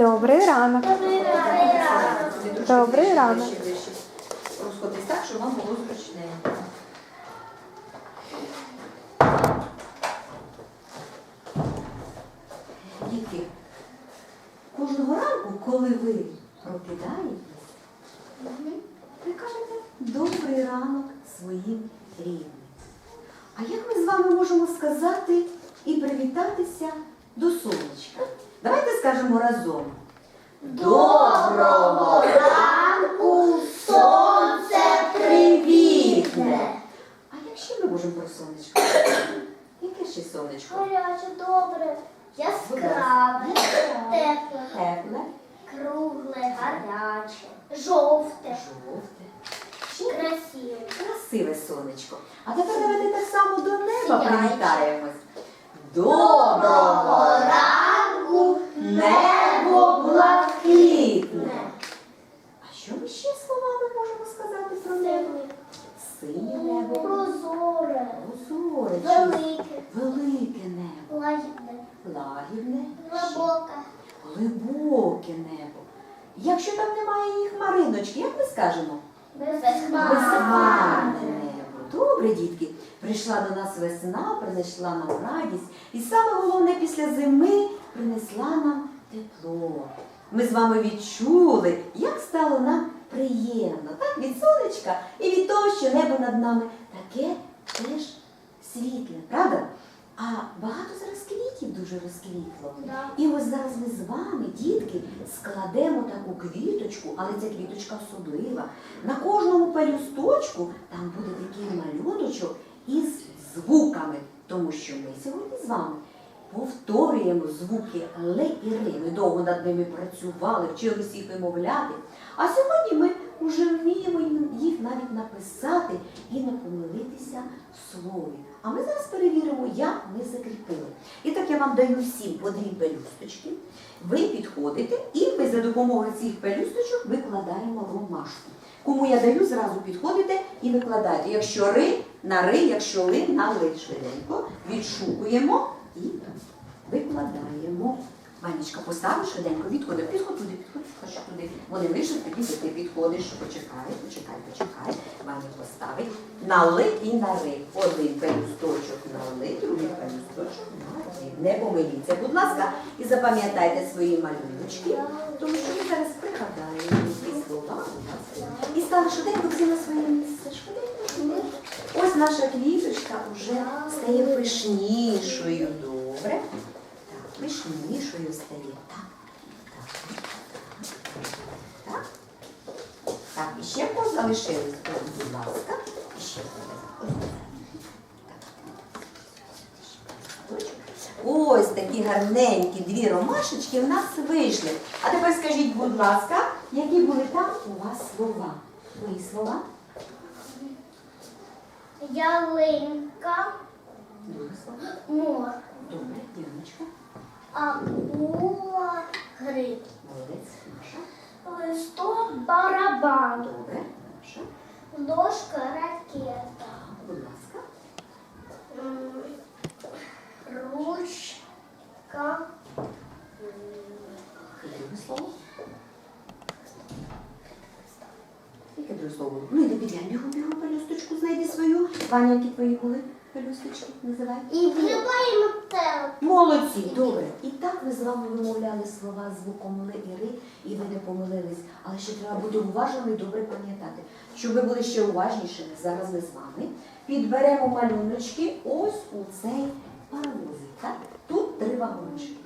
Добрий ранок. Добрий ранок. Розходись так, щоб вам було зручненько. Дітки, кожного ранку, коли ви прокидаєтесь, ви кажете добрий ранок своїм рідним. А як ми з вами можемо сказати і привітатися до сонечка? Давайте скажемо разом. Доброго ранку, сонце привітне! А як ще ми можемо про сонечко? Яке ще сонечко? Гаряче, добре, яскраве, тепле, Тепле, кругле, гаряче, жовте, жовте, красиве. красиве сонечко. А тепер давайте так само до неба привітаємось. Доброго ранку, небо блакитне. А що ми ще словами можемо сказати про небо? Синє небо, прозоре, прозоре, велике, велике небо, лагідне, лагідне, глибоке, глибоке небо. Якщо там немає її хмариночки, як ми скажемо? безхмарне. Безхмарне небо. Добре, дітки. Прийшла до нас весна, принесла нам радість. І саме головне після зими принесла нам тепло. Ми з вами відчули, як стало нам приємно. Так, від сонечка і від того, що небо над нами таке теж світле, правда? А багато зараз квітів дуже розквітло. Да. І ось зараз ми з вами, дітки, складемо таку квіточку, але ця квіточка особлива. На кожному пелюсточку там буде такий малюночок із звуками, тому що ми сьогодні з вами повторюємо звуки Л і Р. Ми довго над ними працювали, вчилися їх вимовляти. А сьогодні ми вже вміємо їх навіть написати і не помилитися в слові. А ми зараз перевіримо, як ми закріпили. І так я вам даю всім по пелюсточки. Ви підходите і ми за допомогою цих пелюсточок викладаємо ромашку. Кому я даю, зразу підходите і викладаєте. Якщо ри на ри, якщо ли на ли. Швиденько відшукуємо і викладаємо. Ванечка, поставиш швиденько, відходи, підходь туди, підходь, підходь туди. Вони вийшли, тоді ти підходиш, почекай, почекай, почекай. Ваня поставить на ли і на ри. Один пелюсточок на ли, другий пелюсточок на. Не помиліться, будь ласка, і запам'ятайте свої малюночки, тому що ми зараз пригадаємо ці слова. І стали швиденько всі на своє місце. Швиденько. Ось наша квіточка вже стає пишнішою. Добре. Так, пишнішою стає. Так. Так. Так. Так, і ще хто залишилось? Будь ласка. І ще. Ось такі гарненькі дві ромашечки в нас вийшли. А тепер скажіть, будь ласка, які були там у вас слова? Мої слова? Ялинка, мор, акула, гриб, Молодець, Маша. листок, барабан, Добре, Маша. ложка, ракета, Так, будь ласка. м, ручка, Друге слово. Яке друге слово? Ну, йди підглянь, бігом, бігом, пелюсточку, знайди свою. Ваня, які твої були пелюсточки? Називай. І і метелик. Молодці, добре. І так ви з вами вимовляли слова звуком Л і Ри, і ви не помилились. Але ще треба бути уважними і добре пам'ятати. Щоб ви були ще уважнішими, зараз ми з вами підберемо малюночки ось у цей паровозик. Так? Тут три вагончики.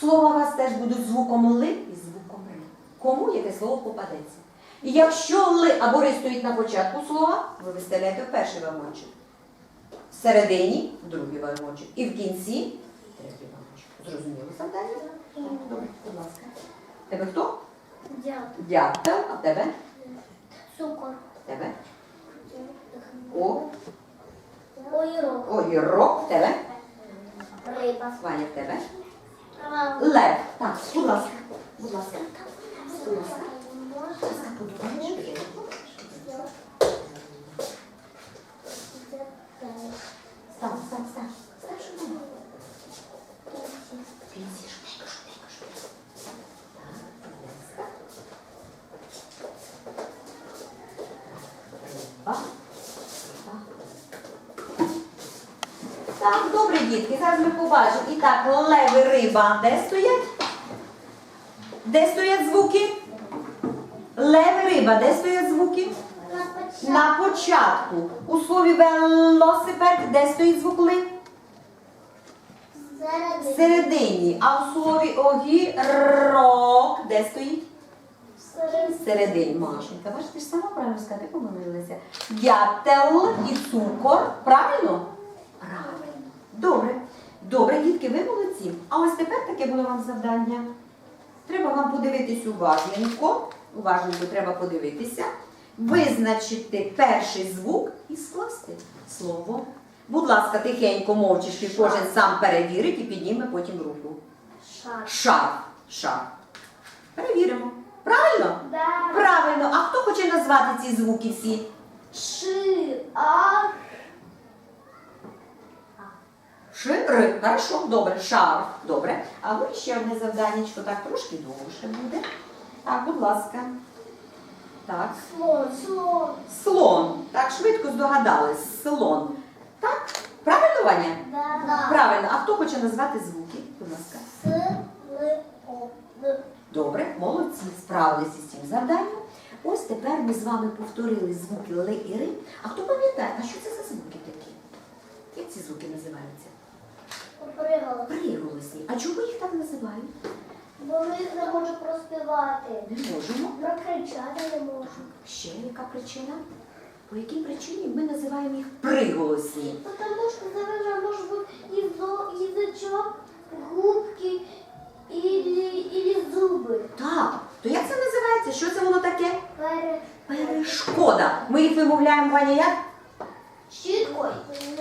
Слова у вас теж будуть звуком Л і звуком Р. Кому яке слово попадеться? І якщо Л або Р стоїть на початку слова, ви виставляєте в перший вагончик. Всередині другий вагончик. І в кінці третій вагончик. Зрозуміло завдання? Добре, будь ласка. Тебе хто? Дякую. Дятел, а в тебе? Цукор. Тебе? О, Огірок. огірок, в тебе? Риба. Ваня, в тебе? Лев. Так, будь ласка. Будь ласка. Будь ласка. Будь ласка, подумаєш? Став, став, став. Став, що там? В кінці, швиденько, швиденько, швиденько. Так, добре, дітки, зараз ми побачимо. І так, леви, риба. Де стоять? Де стоять звуки? Леви, риба, де стоять звуки? На початку. На початку. У слові велосипед, де стоїть звук ли? Середині. А у слові огірок, де стоїть? Середині. Машенька, бачиш, ти ж сама правильно сказати, помилилася. Дятел і цукор. Правильно? Правильно. Добре. Добре, дітки, ви молодці. А ось тепер таке було вам завдання. Треба вам подивитись уважненько. Уважненько треба подивитися. Визначити перший звук і скласти слово. Будь ласка, тихенько, мовчки, кожен сам перевірить і підніме потім руку. Шар. Шар. Шар. Перевіримо. Правильно? Да. Правильно. А хто хоче назвати ці звуки всі? Ши. А. Шири. Хорошо, добре. Шар. Добре. А ви ще одне завданнячко, так трошки довше буде. Так, будь ласка. Так. Слон. Слон. Слон. Так, швидко здогадались. Слон. Так? Правильно, Ваня? Да. Правильно. А хто хоче назвати звуки? Будь ласка. С. Л. О. Д. Добре, молодці, справилися з цим завданням. Ось тепер ми з вами повторили звуки Л і Ри. А хто пам'ятає, а що це за звуки такі? Як ці звуки називаються? Попригала. Приголосні. А чому їх так називають? Бо ми їх не можемо проспівати. Не можемо. Прокричати не можемо. Ще яка причина? По якій причині ми називаємо їх приголосні? Потому что наверное, может быть язо- язычок, губки или, или зубы. Так, то як це називається? Що це воно таке? Перед Перешкода. Ми їх вимовляємо, Ваня, як? щіткою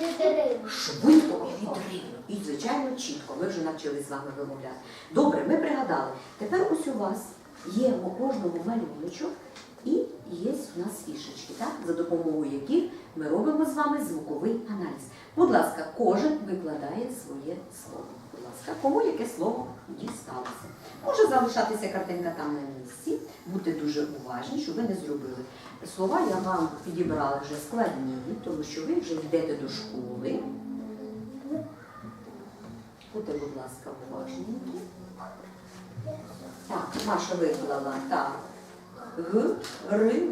літерину. Швидко і відривно. І, звичайно, чітко. Ми вже навчились з вами вимовляти. Добре, ми пригадали. Тепер ось у вас є у кожному малюночок і є у нас фішечки, так? за допомогою яких ми робимо з вами звуковий аналіз. Будь ласка, кожен викладає своє слово. Будь ласка, кому яке слово дісталося. Може залишатися картинка там на місці, будьте дуже уважні, щоб ви не зробили. Слова я вам підібрала вже складні, тому що ви вже йдете до школи. Будьте, будь ласка, уважненькі. Так, Маша виклала. Так. Г, Ри,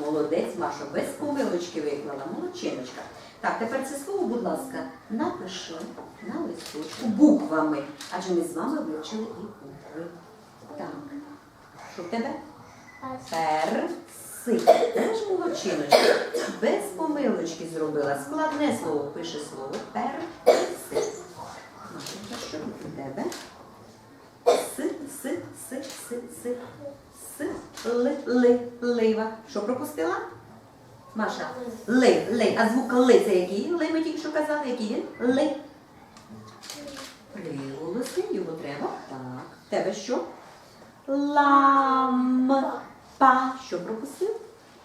Молодець, Маша. Без помилочки виклала. Молодчиночка. Так, тепер це слово, будь ласка, напиши на листочку буквами. Адже ми з вами вивчили і букви. Так. Що в тебе? Перси. Теж молодчиночка. Без помилочки зробила. Складне слово пише слово перси. Машенька, що тут у тебе? Си, си, си, си, си. Си, ли, ли, лива. Що пропустила? Маша. Ли, ли. А звук ли це який? Ли ми тільки що казали, який він? Ли. Приголоси, його треба. Так. Тебе що? Лампа. Що пропустив?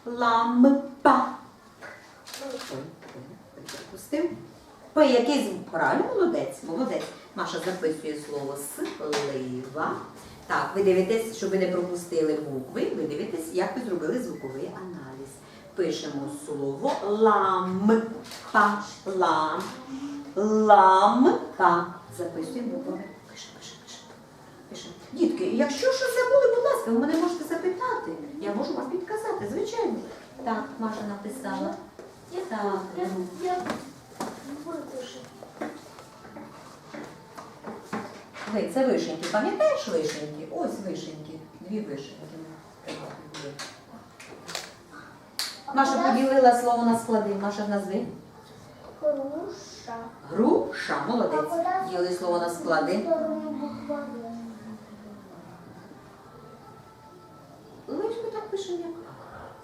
Лампа. Ой, пропустив. П, який? Правильно, молодець, молодець. Маша записує слово слива. Так, ви дивитесь, щоб ви не пропустили букви, ви дивитесь, як ви зробили звуковий аналіз. Пишемо слово лампа. Лам. Лампа. Записуємо буквами. Пишемо, пишемо, пишемо. Пишемо. Дітки, якщо щось забули, будь ласка, ви мене можете запитати. Я можу вам підказати, звичайно. Так, Маша написала. Так, Я, ну. Я це вишеньки. Пам'ятаєш вишеньки? Ось вишеньки. Дві вишеньки. Маша поділила слово на склади. Маша назви. Груша. Груша. Молодець. Діли слово на склади. Лиш ми так пишемо, як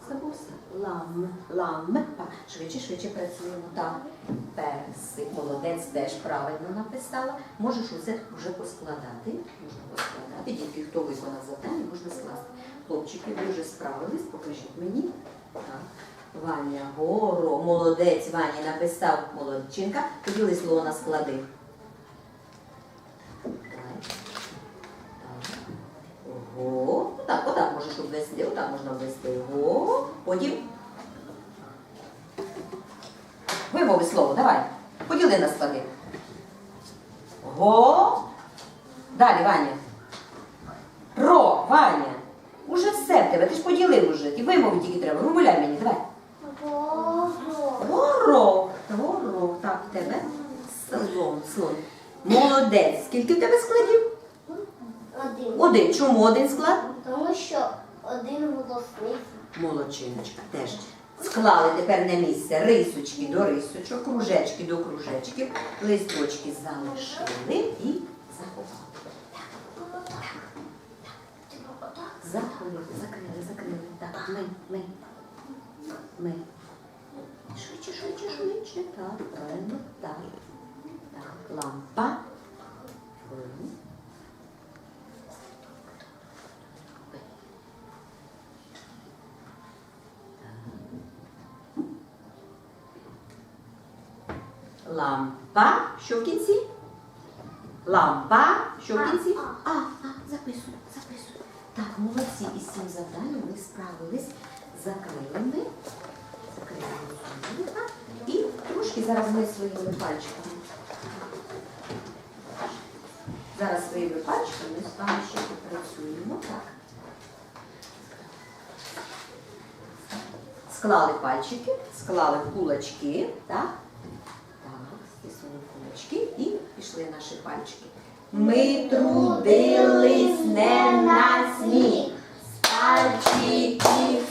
забувся. Лам, лампа. Швидше, швидше працюємо. Так. Персик. Молодець теж правильно написала. Можеш усе вже поскладати. Можна поскладати. Дітки, хто виконав завдання, можна скласти. Хлопчики, вже справились, покажіть мені. Так. Ваня, горо, молодець, Ваня написав молодчинка. Поділи слово на склади. Го. Отак, отак можеш обвести, отак можна обвести. Го. Потім. Вимови слово, давай. Поділи на склади. Го. Далі, Ваня. Ро, Ваня. Уже все в тебе, ти ж поділив уже. Ти вимови тільки треба. Вимовляй мені, давай. Горох. Горох. Так, в тебе слон, слон. Молодець. Скільки в тебе складів? Один. Один. Чому один склад? Тому що один голосний. Молодчиночка теж. Склали тепер на місце рисочки до рисочок, кружечки до кружечків, листочки залишили і заховали. Заховали, закрили, закрили. Так, ми, ми, ми. Швидше, швидше, швидше. Так, правильно, так. Так, лампа. Лампа. Що в кінці? Лампа. Що в кінці? А, А, записуй, записуй. Так, молодці, із цим завданням ви справились. Закрили ми. Закрили ми. І трошки зараз ми своїми пальчиками. Зараз своїми пальчиками з вами ще попрацюємо. Так. Склали пальчики, склали кулачки? Так, стиснули кулачки і пішли наші пальчики. Ми трудились не на сніг, з пальчиків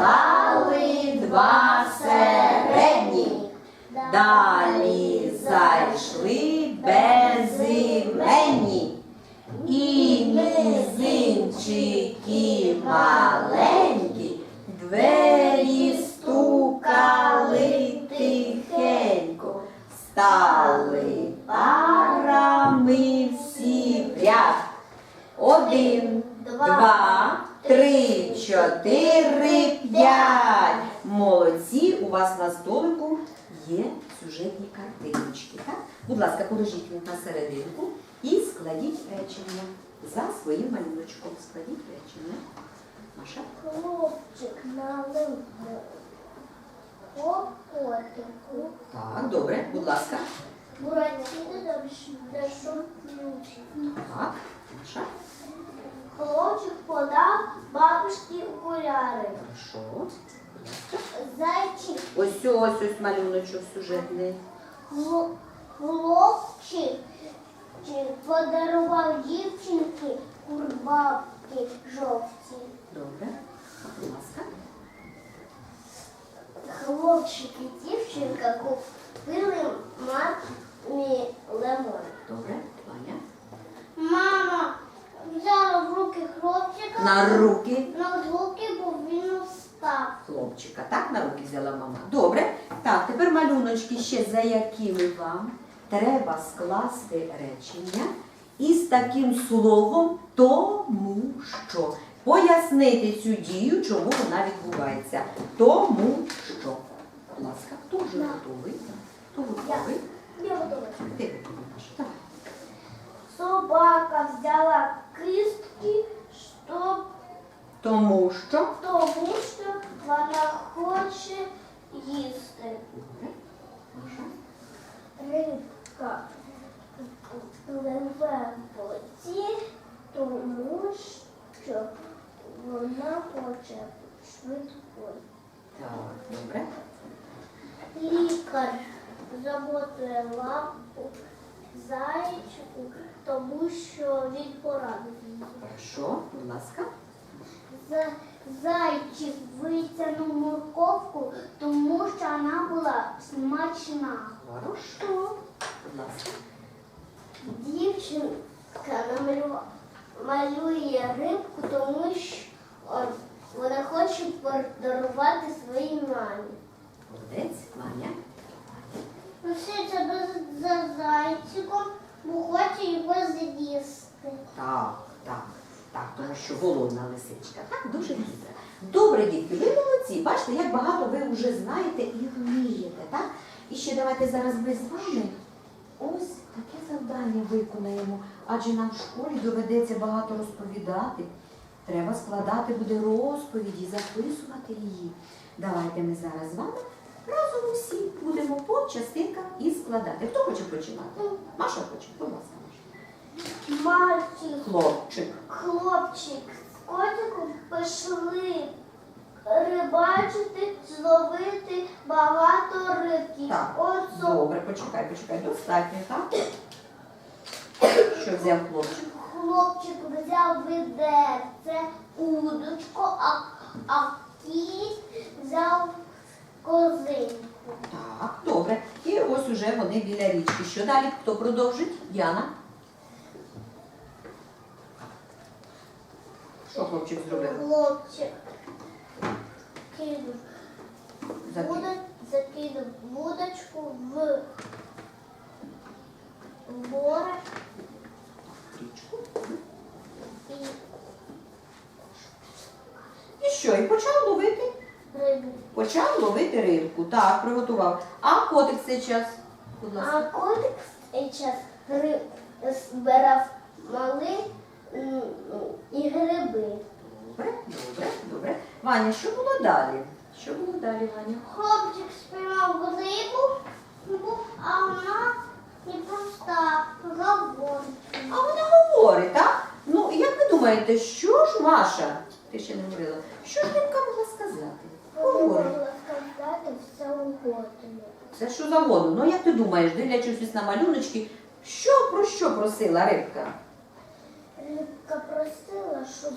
Só Будь їх на серединку і складіть речення за своїм малюночком. Складіть речення. Маша. Хлопчик налив котику. Так, добре, будь ласка. Буратино знайшов ключ. Так, Маша. Хлопчик подав бабушці окуляри. Хорошо. Зайчик, Ось ось ось малюночок сюжетний. хло- хлопчик чи подарував дівчинки курбабки жовті. Добре. Будь ласка. Хлопчик і дівчинка купили мамі лимон. Добре. Ваня. Мама взяла в руки хлопчика На руки. на руки, бо він встав. хлопчика. Так, на руки взяла мама. Добре. Так, тепер малюночки ще за якими вам треба скласти речення із таким словом тому що. Пояснити цю дію, чому вона відбувається. Тому що. Будь ласка, хто вже Да. готовий? Хто Я. готовий? Я готова. Ти готовий, Давай. Собака взяла кистки, щоб Тому що. тому що вона хоче їсти. Добре. Рибка пливе в воді, тому що вона хоче швидкої. Так, добре. Лікар замотує лапу зайчику, тому що він поранений. Хорошо, будь ласка. За- Зайчик витягнув морковку, тому що вона була смачна. Хорошо. Дівчинка малює рибку, тому що Вона хоче подарувати своїй мамі. Молодець, Ваня. Носиться за, за зайчиком, бо хоче його з'їсти. Так, так, так, тому що голодна лисичка. Так, дуже добре. Добре, дітки, ви молодці. Бачите, як багато ви вже знаєте і вмієте, так? І ще давайте зараз ми з вами ось таке завдання виконаємо, адже нам в школі доведеться багато розповідати. Треба складати буде розповіді, записувати її. Давайте ми зараз з вами разом усі будемо по частинках і складати. Хто хоче починати? Маша хоче, будь ласка. Мальчик, Хлопчик. хлопчик з котиком пішли рибачити, зловити багато рибки. Так, Оцо Добре, почекай, почекай, достатньо, так? Що взяв хлопчик? хлопчик взяв відерце, удочку, а, а кіт взяв козинку. Так, добре. І ось уже вони біля річки. Що далі? Хто продовжить? Діана. Що хлопчик зробив? Хлопчик кинув Закинув. вудочку в в море Річку. і І що? І почав ловити? рибу. Почав ловити рибку. Так, приготував. А котик в цей час? Будь ласка. А котик в цей час гри- збирав мали м, і гриби. Добре, добре, добре. Ваня, що було далі? Що було далі, Ваня? Хлопчик спіймав рибу, ну, а вона не проста говорить. А вона говорить, так? Ну, як ви думаєте, що ж Маша? Ти ще не говорила. Що ж рибка могла сказати? Говорить. Сказати все угодно. Все що завгодно. Ну як ти думаєш, дивлячись на малюночки, що про що просила рибка? Рибка просила, щоб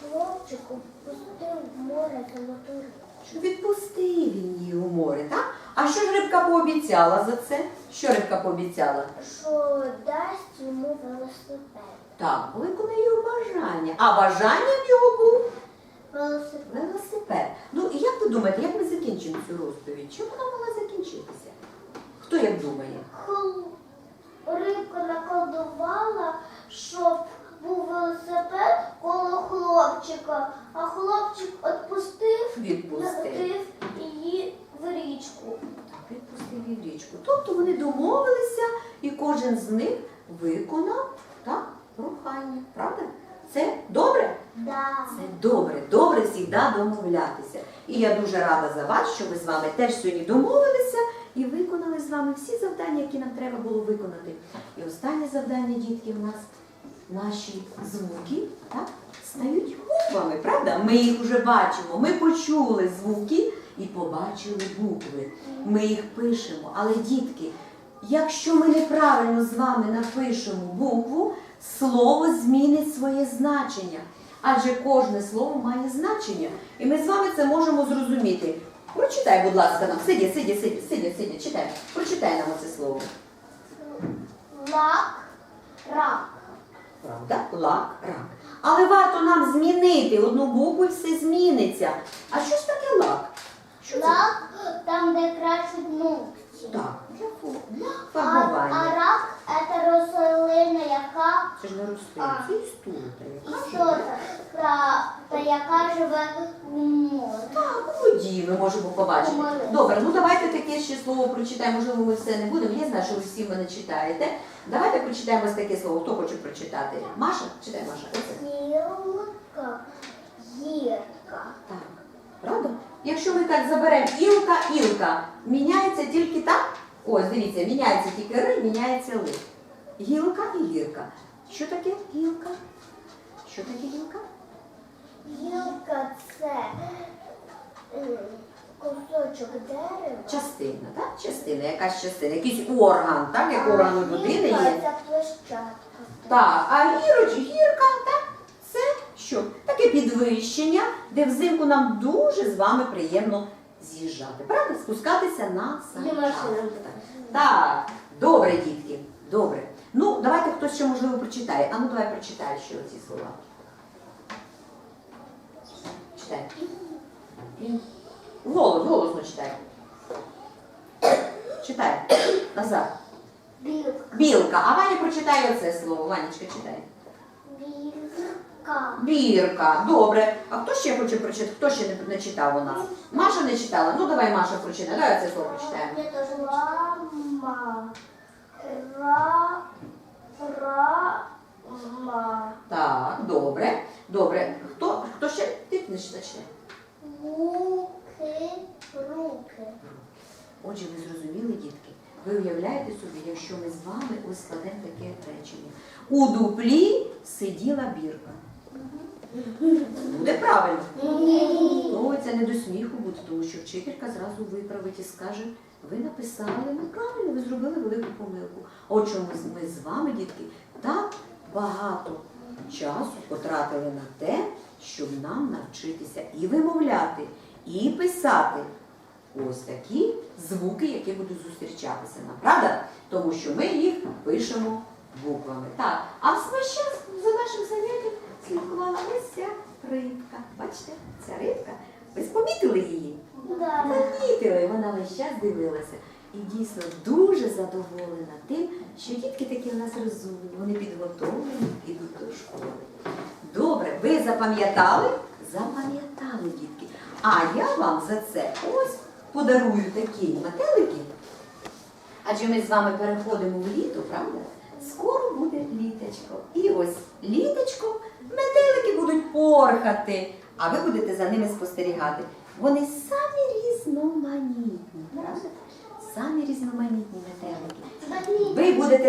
хлопчику пустив в море золоту рибку. Відпустив він її у море, так? А що ж рибка пообіцяла за це? Що рибка пообіцяла? Що дасть йому велосипед. Так, виконає його бажання. А бажанням його був Велосипед. велосипед. Ну і як ви думаєте, як ми закінчимо цю розповідь? Чим вона могла закінчитися? Хто як думає? Рибка наколдувала, щоб був велосипед коло хлопчика, а хлопчик відпустив, Відпустив. її в річку. Відпустив її в річку. Тобто вони домовилися, і кожен з них виконав так, прохання. Правда? Це добре? Да. Це добре, добре завжди домовлятися. І я дуже рада за вас, що ми з вами теж сьогодні домовилися і виконали з вами всі завдання, які нам треба було виконати. І останнє завдання, дітки, у нас наші звуки так, стають буквами, правда? Ми їх вже бачимо, ми почули звуки і побачили букви. Ми їх пишемо. Але, дітки, якщо ми неправильно з вами напишемо букву, слово змінить своє значення. Адже кожне слово має значення. І ми з вами це можемо зрозуміти. Прочитай, будь ласка, нам. Сиді, сиді, сиді, сиді, сиді, читай. Прочитай нам оце слово. Лак, рак. Правда? Лак, рак. Але варто нам змінити одну букву і все зміниться. А що ж таке лак? Що це? Лак там, де кращуть ногті. Так, для А, а рак це рослина, яка Це ж не рослина, це істота. істота, та, та яка живе у морі. Так, у воді ми можемо побачити. Добре, ну давайте таке ще слово прочитаємо. Можливо, ми все не будемо. Я знаю, що ви всі мене читаєте. Давайте прочитаємо ось таке слово. Хто хоче прочитати? Маша? Читай, Маша. Оце. Гілка, гірка. Так. Правда? Якщо ми так заберемо ілка, ілка, міняється тільки так. Ось, дивіться, міняється тільки ри, міняється ли. Гілка і гірка. Що таке гілка? Що таке гілка? Гілка це м, кусочок дерева. Частина, так? Частина, якась частина, якийсь орган, так? Як орган у людини гілка є. це площадка. Так, а гіроч, гірка, так, це що? Таке підвищення, де взимку нам дуже з вами приємно з'їжджати. Правда? Спускатися на санчатах. Так, добре, дітки, добре. Ну, давайте хтось ще, можливо, прочитає. А ну давай прочитай ще оці слова. читай. Голос, голосно читай. Читай. Назад. Білка. Білка. А Ваня прочитає оце слово. Ванечка, читай. Білка. Бірка. Добре. А хто ще хоче прочитати? Хто ще не, не читав у нас? Маша не читала. Ну давай Маша прочитай. Давай це слово прочитаємо. Я теж Рама. Ра. Рама. Так, добре. Добре. Хто, хто ще? Ти не читай. Руки. Руки. Отже, ви зрозуміли, дітки? Ви уявляєте собі, якщо ми з вами ось складемо таке речення. У дуплі сиділа бірка. Буде правильно. Ну, це не до сміху буде, тому що вчителька зразу виправить і скаже, ви написали неправильно, ви зробили велику помилку. От чому ми з вами, дітки, так багато часу потратили на те, щоб нам навчитися і вимовляти, і писати ось такі звуки, які будуть зустрічатися правда? Тому що ми їх пишемо буквами. Так, а весь час за нашим заняттям слідкувала ось ця рибка. Бачите, ця рибка. Ви помітили її? Да. Помітили, вона весь час дивилася. І дійсно дуже задоволена тим, що дітки такі у нас розумні, вони підготовлені, підуть до школи. Добре, ви запам'ятали? Запам'ятали, дітки. А я вам за це ось подарую такі метелики. Адже ми з вами переходимо в літо, правда? Скоро буде літочко. І ось літочком метелики будуть порхати, а ви будете за ними спостерігати. Вони самі різноманітні, правда? Самі різноманітні метелики. Ви будете